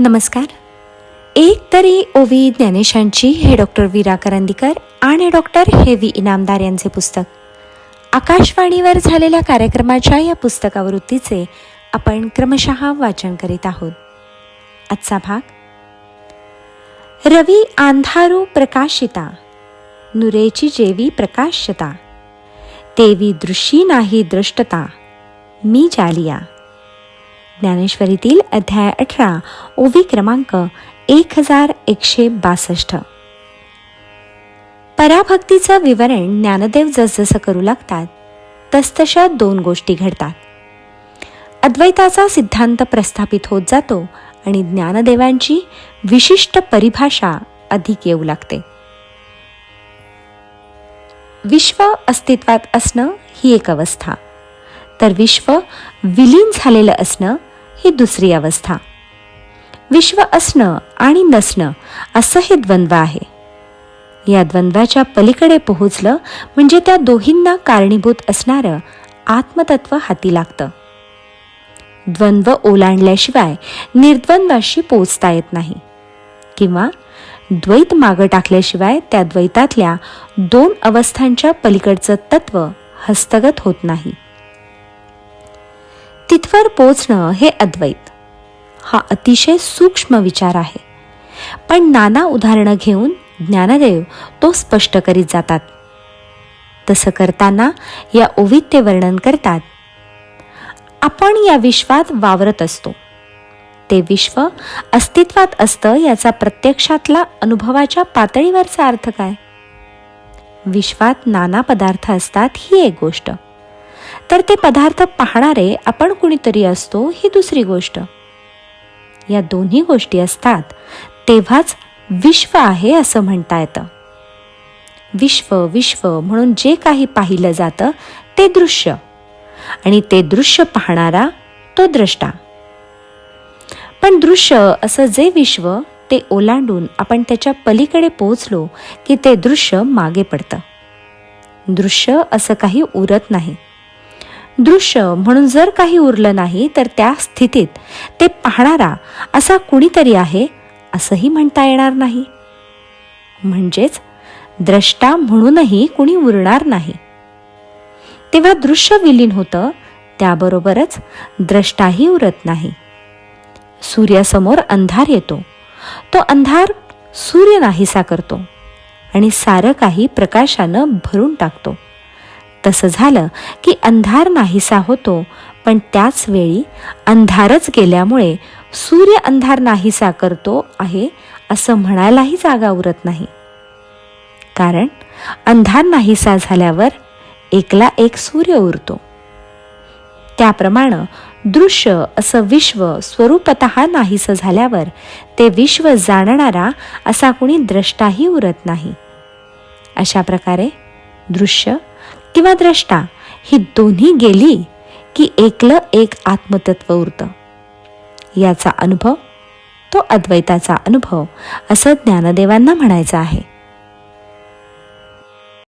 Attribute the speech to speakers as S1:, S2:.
S1: नमस्कार. एक तरी ओवी ज्ञानेशांची हे डॉक्टर वीरा करंदीकर आणि डॉक्टर हेवी इनामदार यांचे पुस्तक. आकाशवाणीवर झालेल्या कार्यक्रमाच्या या पुस्तकावृत्तीचे आपण क्रमशः वाचन करीत आहोत. आजचा भाग. रवी आंधारू प्रकाशिता. नुरेची जेवी प्रकाश्यता. तेवी दृशी नाही दृष्टता. मी जालिया. ज्ञानेश्वरीतील अध्याय अठरा ओवी क्रमांक एक हजार एकशे बासष्ट. पराभक्तीचं विवरण ज्ञानदेव जसजसं करू लागतात तसतशा दोन गोष्टी घडतात. अद्वैताचा सिद्धांत प्रस्थापित होत जातो आणि ज्ञानदेवांची विशिष्ट परिभाषा अधिक येऊ लागते. विश्व अस्तित्वात असणं ही एक अवस्था. तर विश्व विलीन झालेलं असणं ही दुसरी अवस्था. विश्व असणं आणि नसणं असं हे द्वंद्व आहे. या द्वंद्वाच्या पलीकडे पोहोचलं म्हणजे त्या दोहींना कारणीभूत असणारं आत्मतत्व हाती लागतं. द्वंद्व ओलांडल्याशिवाय निर्द्वंद्वाशी पोचता येत नाही. किंवा द्वैत मागं टाकल्याशिवाय त्या द्वैतातल्या दोन अवस्थांच्या पलीकडचं तत्व हस्तगत होत नाही. तिथवर पोचणं हे अद्वैत. हा अतिशय सूक्ष्म विचार आहे. पण नाना उदाहरणं घेऊन ज्ञानदेव तो स्पष्ट करीत जातात. तसं करताना या ओवीत ते वर्णन करतात आपण या विश्वात वावरत असतो. ते विश्व अस्तित्वात असतं याचा प्रत्यक्षातला अनुभवाच्या पातळीवरचा अर्थ काय? विश्वात नाना पदार्थ असतात ही एक गोष्ट. तर ते पदार्थ पाहणारे आपण कुणीतरी असतो ही दुसरी गोष्ट. या दोन्ही गोष्टी असतात तेव्हाच विश्व आहे असं म्हणता येतं. विश्व विश्व म्हणून जे काही पाहिलं जातं ते दृश्य. आणि ते दृश्य पाहणारा तो द्रष्टा. पण दृश्य असं जे विश्व ते ओलांडून आपण त्याच्या पलीकडे पोहोचलो की ते दृश्य मागे पडतं. दृश्य असं काही उरत नाही. दृश्य म्हणून जर काही उरलं नाही तर त्या स्थितीत ते पाहणारा असा कुणीतरी आहे असंही म्हणता येणार नाही. म्हणजेच द्रष्टा म्हणूनही कुणी उरणार नाही. तेव्हा दृश्य विलीन होतं त्याबरोबरच द्रष्टाही उरत नाही. सूर्यासमोर अंधार येतो. तो अंधार सूर्य नाहीसा करतो आणि सारं काही प्रकाशानं भरून टाकतो. तसं झालं की अंधार नाहीसा होतो पण त्याच वेळी अंधारच गेल्यामुळे सूर्य अंधार नाहीसा करतो आहे असं म्हणायलाही जागा उरत नाही. कारण अंधार नाहीसा झाल्यावर एकला एक सूर्य उरतो. त्याप्रमाणे दृश्य असं विश्व स्वरूपत नाहीसं झाल्यावर ते विश्व जाणणारा असा कुणी द्रष्टाही उरत नाही. अशा प्रकारे दृश्य किंवा द्रष्टा ही दोन्ही गेली की एकलं एक आत्मतत्व उरतं. याचा अनुभव तो अद्वैताचा अनुभव असं ज्ञानदेवांना म्हणायचं आहे.